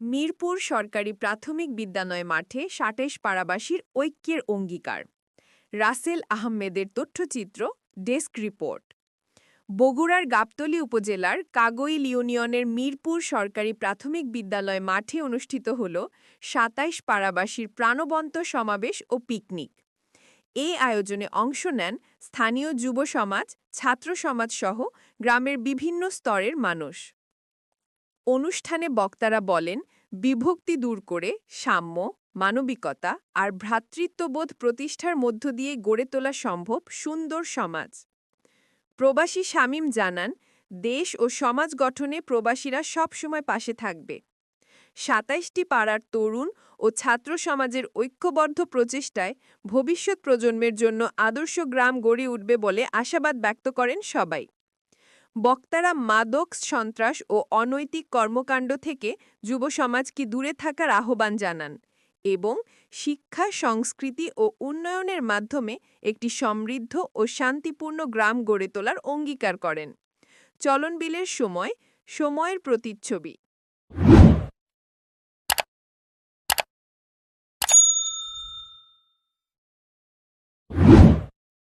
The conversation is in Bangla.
মিরপুর সরকারি প্রাথমিক বিদ্যালয় মাঠে সাতাইশ পাড়াবাসীর ঐক্যের অঙ্গীকার। রাসেল আহমেদের তথ্যচিত্র, ডেস্ক রিপোর্ট। বগুড়ার গাবতলী উপজেলার কাগইল ইউনিয়নের মিরপুর সরকারি প্রাথমিক বিদ্যালয় মাঠে অনুষ্ঠিত হল সাতাইশ পাড়াবাসীর প্রাণবন্ত সমাবেশ ও পিকনিক। এই আয়োজনে অংশ নেন স্থানীয় যুব সমাজ, ছাত্র সমাজ সহ গ্রামের বিভিন্ন স্তরের মানুষ। অনুষ্ঠানে বক্তারা বলেন, বিভক্তি দূর করে সাম্য, মানবিকতা আর ভ্রাতৃত্ববোধ প্রতিষ্ঠার মধ্য দিয়ে গড়ে তোলা সম্ভব সুন্দর সমাজ। প্রবাসী শামীম জানান, দেশ ও সমাজ গঠনে প্রবাসীরা সবসময় পাশে থাকবে। সাতাইশটি পাড়ার তরুণ ও ছাত্র সমাজের ঐক্যবদ্ধ প্রচেষ্টায় ভবিষ্যৎ প্রজন্মের জন্য আদর্শ গ্রাম গড়ে উঠবে বলে আশাবাদ ব্যক্ত করেন সবাই। বক্তারা মাদক, সন্ত্রাস ও অনৈতিক কর্মকাণ্ড থেকে যুব সমাজকে দূরে থাকার আহ্বান জানান এবং শিক্ষা, সংস্কৃতি ও উন্নয়নের মাধ্যমে একটি সমৃদ্ধ ও শান্তিপূর্ণ গ্রাম গড়ে তোলার অঙ্গীকার করেন। চলনবিলের সময়, সময়ের প্রতিচ্ছবি